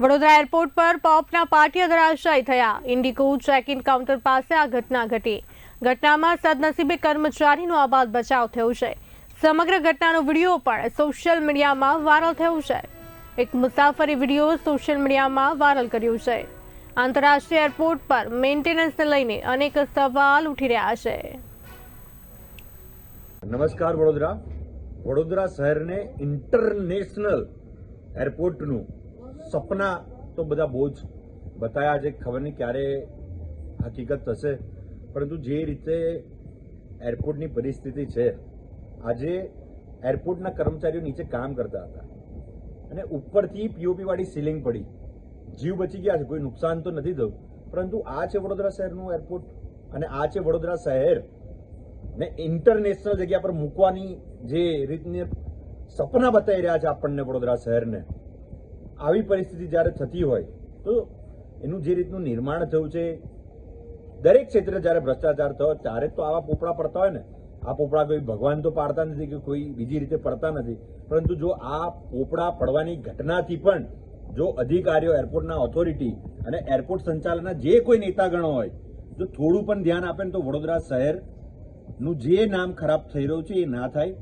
Vadodara airport પર પોપના પાટિયા ધરાશાયી થયા. ઇન્ડિકો ચેક ઇન કાઉન્ટર પાસે આ ઘટના ઘટી. ઘટનામાં સદનસીબે કર્મચારીનો આબાદ બચાવ થયો છે. સમગ્ર ઘટનાનો વીડિયો પણ સોશિયલ મીડિયામાં વાયરલ થયો છે. એક મુસાફરી વીડિયો સોશિયલ મીડિયામાં વાયરલ કર્યો છે. આંતરરાષ્ટ્રીય એરપોર્ટ પર મેન્ટેનન્સને લઈને અનેક સવાલ ઉઠી રહ્યા છે. નમસ્કાર વડોદરા. વડોદરા શહેરને ઇન્ટરનેશનલ એરપોર્ટનું સપના તો બધા બહુ જ બતાયા છે, ખબર નહીં ક્યારે હકીકત થશે. પરંતુ જે રીતે એરપોર્ટની પરિસ્થિતિ છે, આજે એરપોર્ટના કર્મચારીઓ નીચે કામ કરતા હતા. અને ઉપરથી પીઓપીવાળી સીલિંગ પડી. જીવ બચી ગયા છે, કોઈ નુકસાન તો નથી થયું. પરંતુ આ છે વડોદરા શહેરનું એરપોર્ટ. અને આ છે વડોદરા શહેર ને ઇન્ટરનેશનલ જગ્યા પર મૂકવાની જે રીતની સપના બતાવી રહ્યા છે આપણને વડોદરા શહેરને. આવી પરિસ્થિતિ જ્યારે થતી હોય, તો એનું જે રીતનું નિર્માણ થયું છે, દરેક ક્ષેત્રે જ્યારે ભ્રષ્ટાચાર થયો, ત્યારે તો આવા પોપડા પડતા હોય ને. આ પોપડા કોઈ ભગવાન તો પાડતા નથી કે કોઈ બીજી રીતે પડતા નથી. પરંતુ જો આ પોપડા પડવાની ઘટનાથી પણ જો અધિકારીઓ, એરપોર્ટના ઓથોરિટી અને એરપોર્ટ સંચાલનના જે કોઈ નેતાગણો હોય, જો થોડું પણ ધ્યાન આપે ને તો વડોદરા શહેરનું જે નામ ખરાબ થઈ રહ્યું છે એ ના થાય.